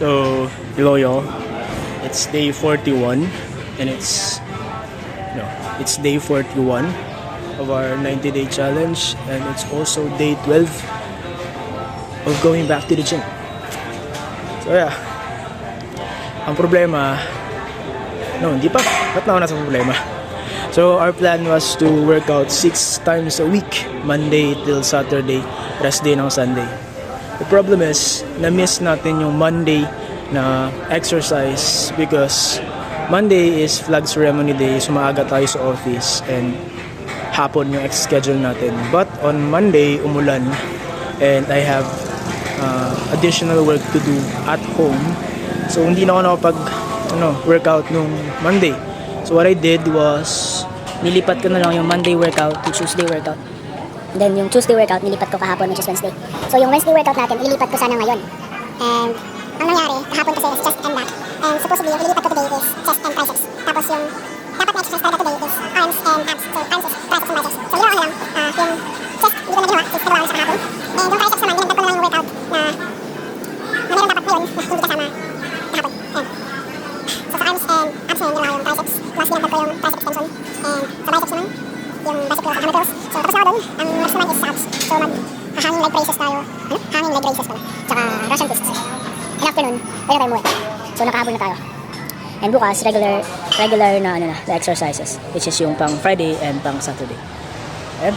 So, hello y'all. It's day 41 and it's no, it's day 41 of our 90 day challenge and it's also day 12 of going back to the gym. So yeah. Ang problema No, hindi pa. Ba't na ako nasa problema? So, our plan was to work out 6 times a week. Monday till Saturday. Rest day ng Sunday. The problem is, na-miss natin yung Monday na exercise because Monday is flag ceremony day. So, maaga tayo sa office and hapon yung ex-schedule natin. But on Monday, umulan and I have uh, additional work to do at home. So, hindi na ako nakapag ano, workout nung Monday. So, what I did was Nilipat ko na lang yung Monday workout to Tuesday workout. Then yung Tuesday workout, nilipat ko kahapon which is Wednesday. So yung Wednesday workout natin, ililipat ko sana ngayon. And ang nangyari, kahapon kasi is chest and back. And supposedly, yung ililipat ko today is curls. So tapos na ako dun, ang next naman is abs. So mag hanging leg raises tayo. Ano? Hanging leg raises pala. Tsaka Russian twists. And after nun, pwede tayo umuwi. So nakahabol na tayo. And bukas, regular regular na ano na, the exercises, which is yung pang Friday and pang Saturday. Ayan.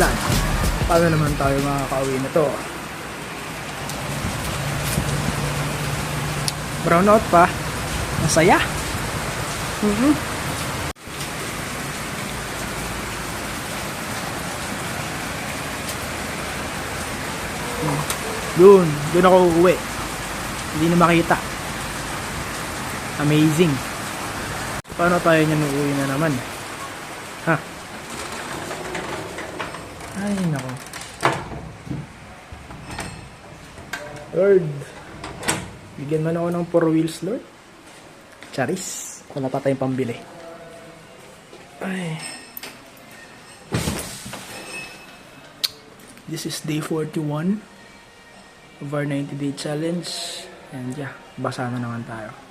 ulan. Paano naman tayo makakauwi na to? Brown out pa. Masaya. Mhm. Hmm. Doon, doon ako uuwi. Hindi na makita. Amazing. Paano tayo niyan uuwi na naman? Ha? Ay, nako. Lord. Bigyan man ako ng four wheels, Lord. Charis. Wala pa tayong pambili. Ay. This is day 41 of our 90 day challenge. And yeah, basa na naman tayo.